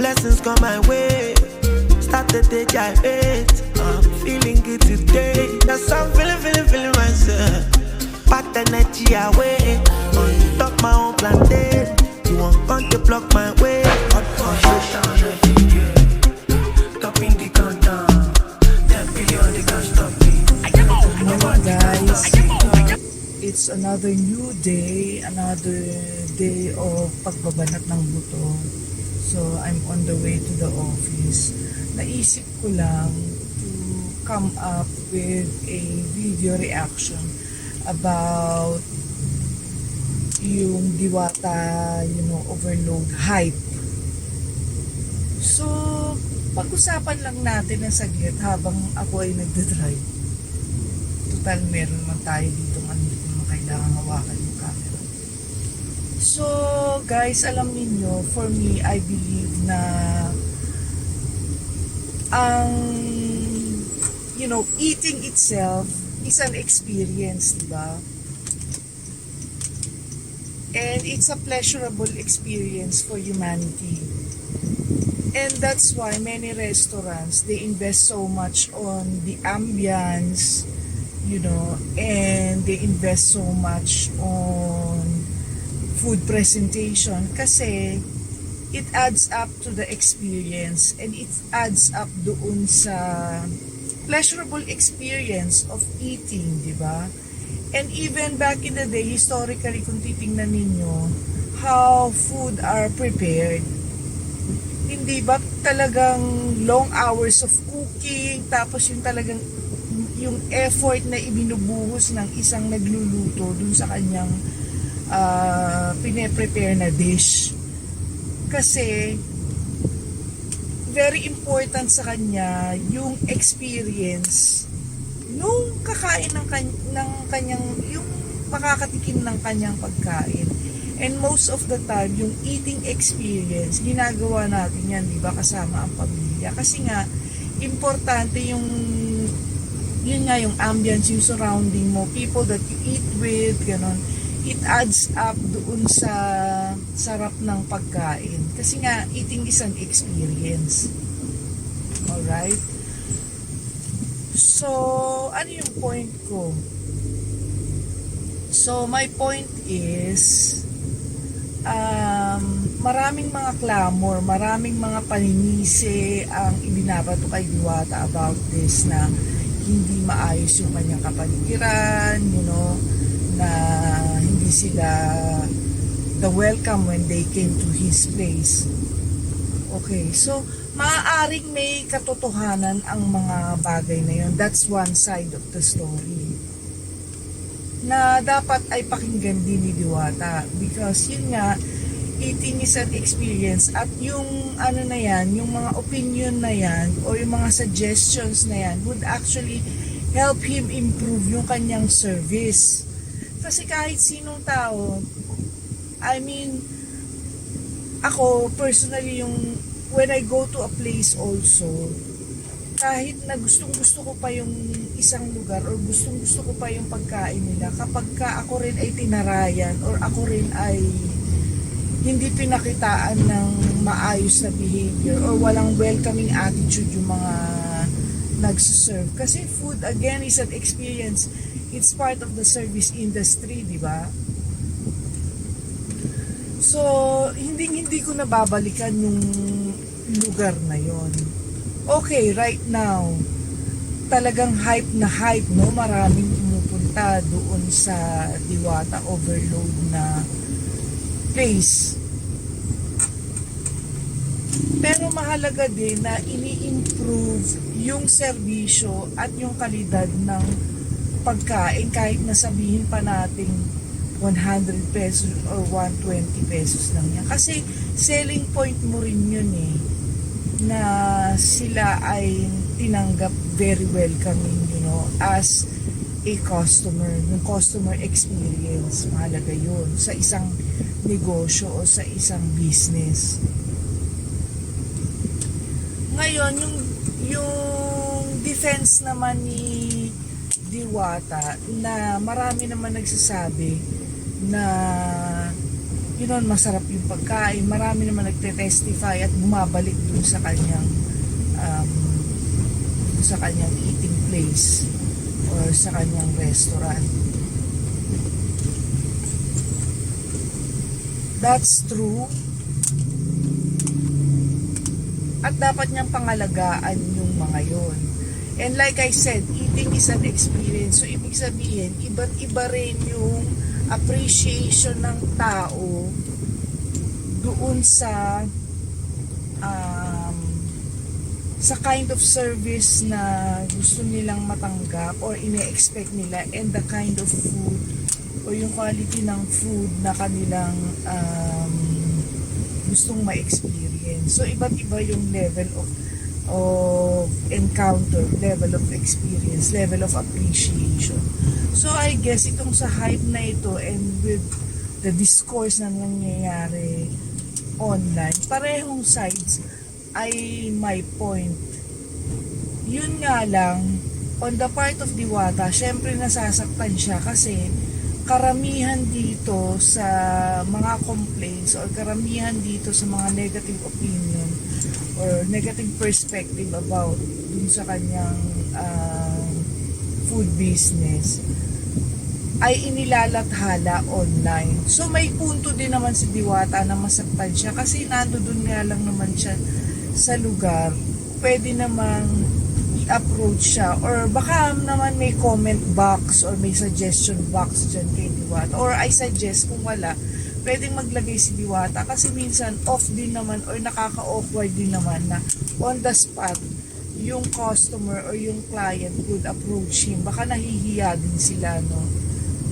Blessings come my way. Start the day I gyrate. I'm feeling good today. Yes, I'm feeling, feeling, feeling myself. Pack the energy away. On top my own plantain. You want come to block my way. Hot day. Topping the countdown. 10 billion, they can't stop me. Hello guys, it's another new day, another day of pagbabanat ng buto. So I'm on the way to the office. Naisip ko lang to come up with a video reaction about yung Diwata, you know, overload hype. So, pag-usapan lang natin ng saglit habang ako ay nagdadrive total meron naman tayo dito naman kailangan hawakan. So, guys, alam niyo for me, I believe na ang you know, eating itself is an experience, di ba? And it's a pleasurable experience for humanity. And that's why many restaurants, they invest so much on the ambience, you know, and they invest so much on food presentation kasi it adds up to the experience and it adds up doon sa pleasurable experience of eating, di ba? And even back in the day, historically, kung titingnan ninyo, how food are prepared, hindi ba talagang long hours of cooking, tapos yung talagang yung effort na ibinubuhos ng isang nagluluto dun sa kanyang uh, pine-prepare na dish. Kasi very important sa kanya yung experience nung kakain ng, kan- ng kanyang yung makakatikim ng kanyang pagkain. And most of the time, yung eating experience, ginagawa natin yan, di ba, kasama ang pamilya. Kasi nga, importante yung yun nga yung ambience, yung surrounding mo, people that you eat with, ganon. It adds up doon sa sarap ng pagkain. Kasi nga, eating is an experience. Alright? So, ano yung point ko? So, my point is, um, maraming mga clamor, maraming mga paninisi ang ibinabato kay Diwata about this na hindi maayos yung kanyang kapaligiran, you know, na sila the welcome when they came to his place. Okay, so maaaring may katotohanan ang mga bagay na yun. That's one side of the story. Na dapat ay pakinggan din ni Diwata because yun nga, eating is an experience at yung ano na yan, yung mga opinion na yan or yung mga suggestions na yan would actually help him improve yung kanyang service. Kasi kahit sinong tao, I mean, ako personally yung when I go to a place also, kahit na gustong gusto ko pa yung isang lugar or gustong gusto ko pa yung pagkain nila, kapag ka ako rin ay tinarayan or ako rin ay hindi pinakitaan ng maayos na behavior or walang welcoming attitude yung mga nagsuserve. Kasi food, again, is an experience. It's part of the service industry, di ba? So, hindi hindi ko nababalikan yung lugar na yon. Okay, right now, talagang hype na hype, no? Maraming pumupunta doon sa Diwata Overload na place. Pero mahalaga din na ini-improve yung serbisyo at yung kalidad ng pagkain kahit na sabihin pa nating 100 pesos or 120 pesos lang yan. Kasi selling point mo rin yun eh na sila ay tinanggap very welcoming, you know, as a customer, yung customer experience, mahalaga yun sa isang negosyo o sa isang business. Ngayon, yung, yung defense naman ni Diwata na marami naman nagsasabi na yun know, masarap yung pagkain. Marami naman nagte-testify at bumabalik dun sa kanyang um, sa kanyang eating place or sa kanyang restaurant. That's true. At dapat niyang pangalagaan yung mga yon. And like I said, eating is an experience. So, ibig sabihin, iba't iba rin yung appreciation ng tao doon sa um, sa kind of service na gusto nilang matanggap or ine-expect nila and the kind of food o yung quality ng food na kanilang um, gustong ma-experience. So, iba't iba yung level of of encounter, level of experience, level of appreciation. So, I guess itong sa hype na ito and with the discourse na nangyayari online, parehong sides ay my point. Yun nga lang, on the part of Diwata, syempre nasasaktan siya kasi karamihan dito sa mga complaints or karamihan dito sa mga negative opinion or negative perspective about dun sa kanyang um, food business ay inilalathala online. So may punto din naman si Diwata na masaktan siya kasi nandoon nga lang naman siya sa lugar. Pwede namang i-approach siya or baka naman may comment box or may suggestion box dyan kay Diwata or I suggest kung wala pwedeng maglagay si Diwata kasi minsan off din naman or nakaka-awkward din naman na on the spot yung customer or yung client would approach him. Baka nahihiya din sila no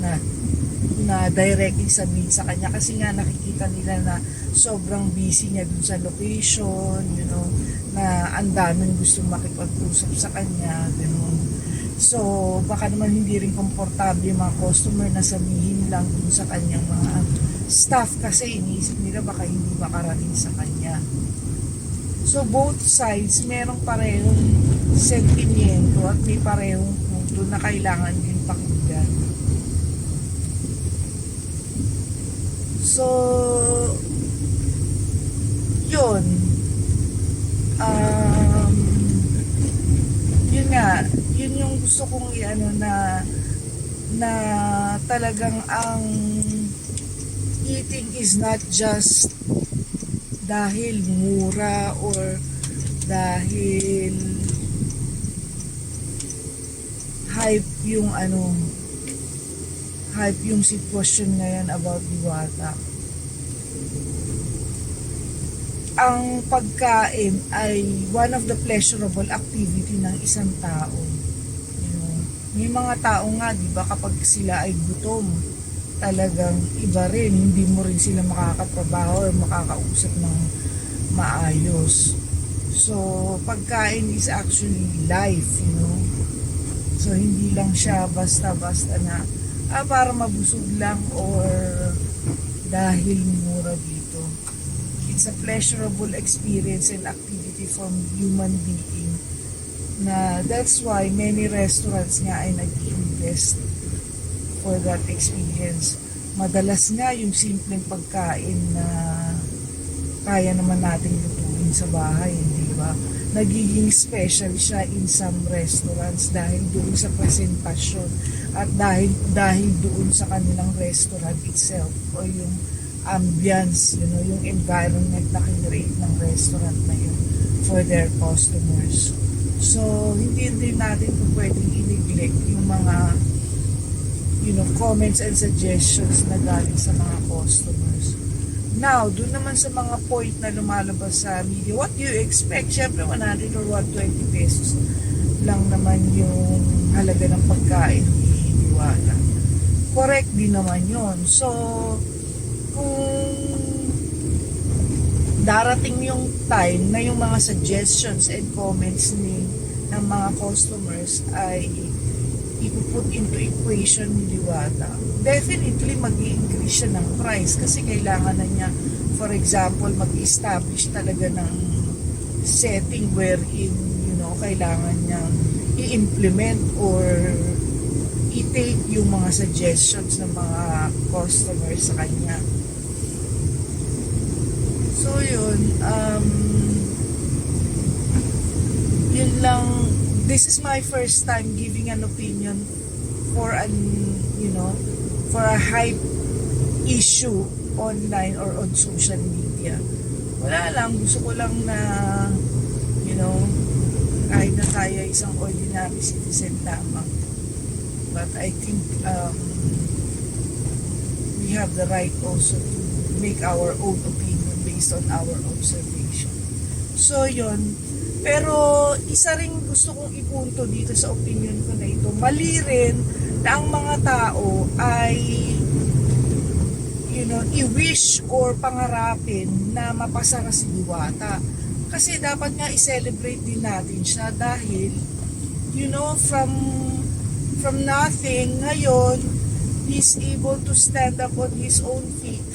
na na directly sabihin sa kanya kasi nga nakikita nila na sobrang busy niya dun sa location, you know, na ang daming gusto makipag-usap sa kanya, ganun. So, baka naman hindi rin komportable yung mga customer na sabihin lang dun sa kanyang mga staff kasi iniisip nila baka hindi makarating sa kanya. So both sides merong parehong sentimiento at may parehong punto na kailangan din pakinggan. So, yun. Um, yun nga, yung gusto kong i-ano na na talagang ang eating is not just dahil mura or dahil hype yung ano hype yung sitwasyon ngayon about Diwata. Ang pagkain ay one of the pleasurable activity ng isang tao. May mga tao nga, di ba, kapag sila ay gutom, talagang iba rin, hindi mo rin sila makakatrabaho or makakausap ng maayos. So, pagkain is actually life, you know. So, hindi lang siya basta-basta na ah, para mabusog lang or dahil mura dito. It's a pleasurable experience and activity from human being na that's why many restaurants nga ay nag-invest for that experience. Madalas nga yung simpleng pagkain na kaya naman natin lutuin sa bahay, di ba? Nagiging special siya in some restaurants dahil doon sa presentasyon at dahil dahil doon sa kanilang restaurant itself o yung ambience, you know, yung environment na kinreate ng restaurant na yun for their customers. So, hindi din natin po pwedeng i-neglect yung mga you know, comments and suggestions na galing sa mga customers. Now, doon naman sa mga point na lumalabas sa media, what do you expect? Siyempre, 100 or 120 pesos lang naman yung halaga ng pagkain ni. Correct din naman yon So, kung darating yung time na yung mga suggestions and comments ni ng mga customers ay ipuput into equation ni Diwata, definitely mag increase siya ng price kasi kailangan na niya, for example, mag-establish talaga ng setting wherein, you know, kailangan niya i-implement or i-take yung mga suggestions ng mga customers sa kanya. So yun, um, yun lang, this is my first time giving an opinion for an, you know, for a hype issue online or on social media. Wala lang, gusto ko lang na, you know, kahit na tayo ay isang ordinary citizen lamang. But I think um, we have the right also to make our own opinion based on our observation. So, yun. Pero, isa rin gusto kong ipunto dito sa opinion ko na ito. Mali rin na ang mga tao ay you know, i-wish or pangarapin na mapasara si Diwata. Kasi dapat nga i-celebrate din natin siya dahil, you know, from from nothing, ngayon, he's able to stand up on his own feet.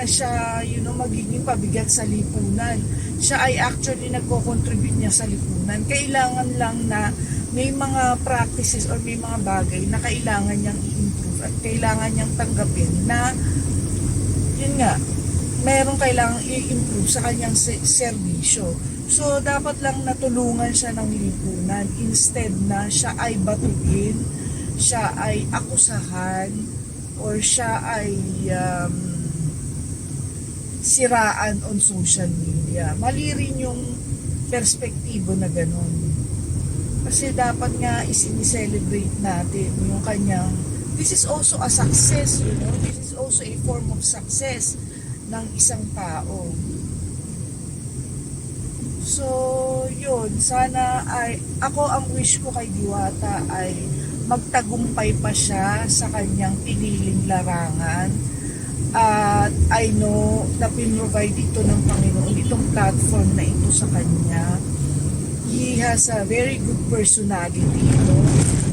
Na siya, you know, magiging pabigat sa lipunan. Siya ay actually nagko-contribute niya sa lipunan. Kailangan lang na may mga practices or may mga bagay na kailangan niyang i-improve at kailangan niyang tanggapin na yun nga, meron kailangang i-improve sa kanyang se- serbisyo. So, dapat lang natulungan siya ng lipunan instead na siya ay batuin, siya ay akusahan, or siya ay um, siraan on social media. Mali rin yung perspektibo na ganun. Kasi dapat nga isinicelebrate natin yung kanyang this is also a success, you know. This is also a form of success ng isang tao. So, yun. Sana ay, ako ang wish ko kay Diwata ay magtagumpay pa siya sa kanyang piniling larangan. At I know na pinrovide ito ng Panginoon, itong platform na ito sa kanya. He has a very good personality, no?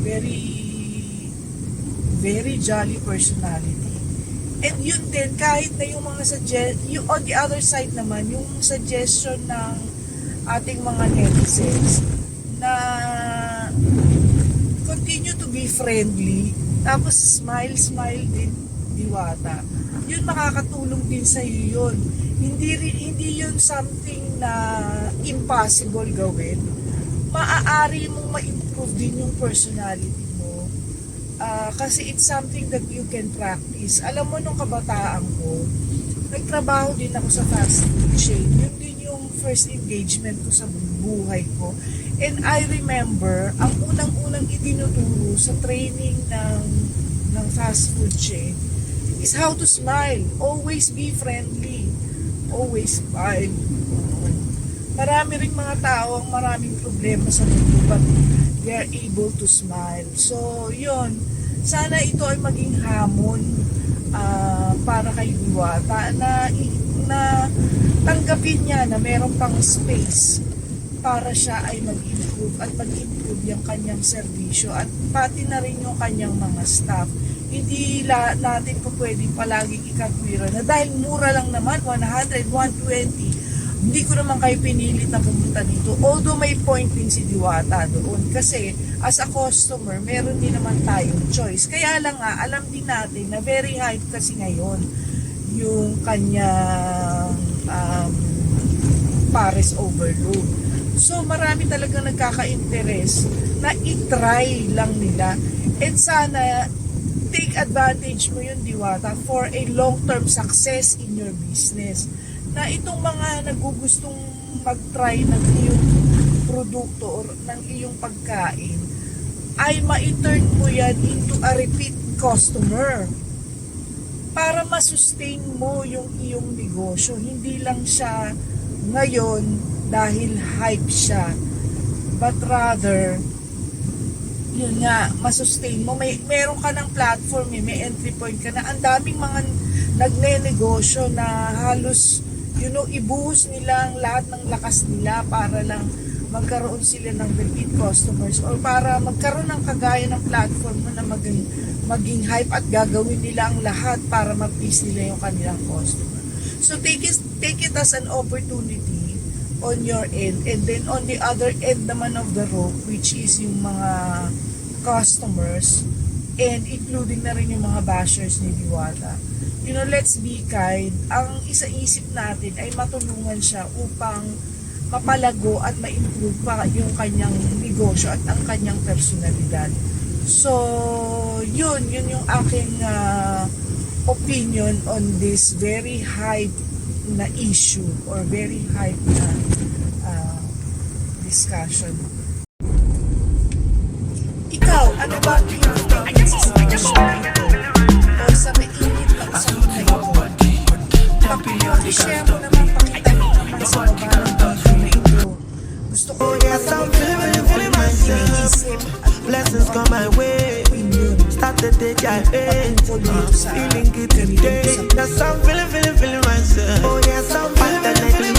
Very very jolly personality. And yun din, kahit na yung mga suggest, yung on the other side naman, yung suggestion ng ating mga netizens na continue to be friendly, tapos smile, smile din, diwata. Yun makakatulong din sa iyo yun. Hindi, hindi yun something na impossible gawin. Maaari mong ma-improve din yung personality mo Ah, kasi it's something that you can practice. Alam mo, nung kabataan ko, nagtrabaho din ako sa fast food chain. Yun din yung first engagement ko sa buhay ko. And I remember, ang unang-unang itinuturo sa training ng, ng fast food chain is how to smile. Always be friendly. Always smile. Marami ring mga tao ang maraming problema sa mundo but they are able to smile. So, yun. Sana ito ay maging hamon ah, para kay Diwata na, na tanggapin niya na meron pang space para siya ay mag-improve at mag-improve yung kanyang serbisyo at pati na rin yung kanyang mga staff. Hindi la, natin po pwedeng palaging ikatwira na dahil mura lang naman, 100, 120, hindi ko naman kayo pinilit na pumunta dito. Although may point din si Diwata doon. Kasi as a customer, meron din naman tayong choice. Kaya lang nga, alam din natin na very hype kasi ngayon yung kanyang um, Paris overload. So marami talagang nagkaka-interest na itry lang nila. And sana advantage mo yun, Diwata, for a long-term success in your business na itong mga nagugustong mag-try ng iyong produkto or ng iyong pagkain ay ma-turn mo yan into a repeat customer para masustain mo yung iyong negosyo. Hindi lang siya ngayon dahil hype siya but rather yun nga, masustain mo. May, meron ka ng platform, eh, may entry point ka na. Ang daming mga nagne-negosyo na halos you know, ibuhos nila ang lahat ng lakas nila para lang magkaroon sila ng repeat customers or para magkaroon ng kagaya ng platform mo na maging, maging hype at gagawin nila ang lahat para ma-please nila yung kanilang customer. So take it, take it as an opportunity on your end and then on the other end naman of the rope which is yung mga customers and including na rin yung mga bashers ni Diwata you know, let's be kind. Ang isa-isip natin ay matulungan siya upang mapalago at ma-improve pa yung kanyang negosyo at ang kanyang personalidad. So, yun, yun yung aking ah, opinion on this very hype na issue or very hype na ah, discussion. Ikaw, ano ba ang opinion sa sitwasyon ito? O sa mainit na usapin na ito? Paki-share mo naman, pakita mo naman sa baba ng video na ito. Gusto ko Oh, rin ano ang iniisip at Blessings come I hate. Feeling good today. Yes, I'm feeling, feeling, feeling myself. Oh, yes, I'm feeling, feeling, feeling.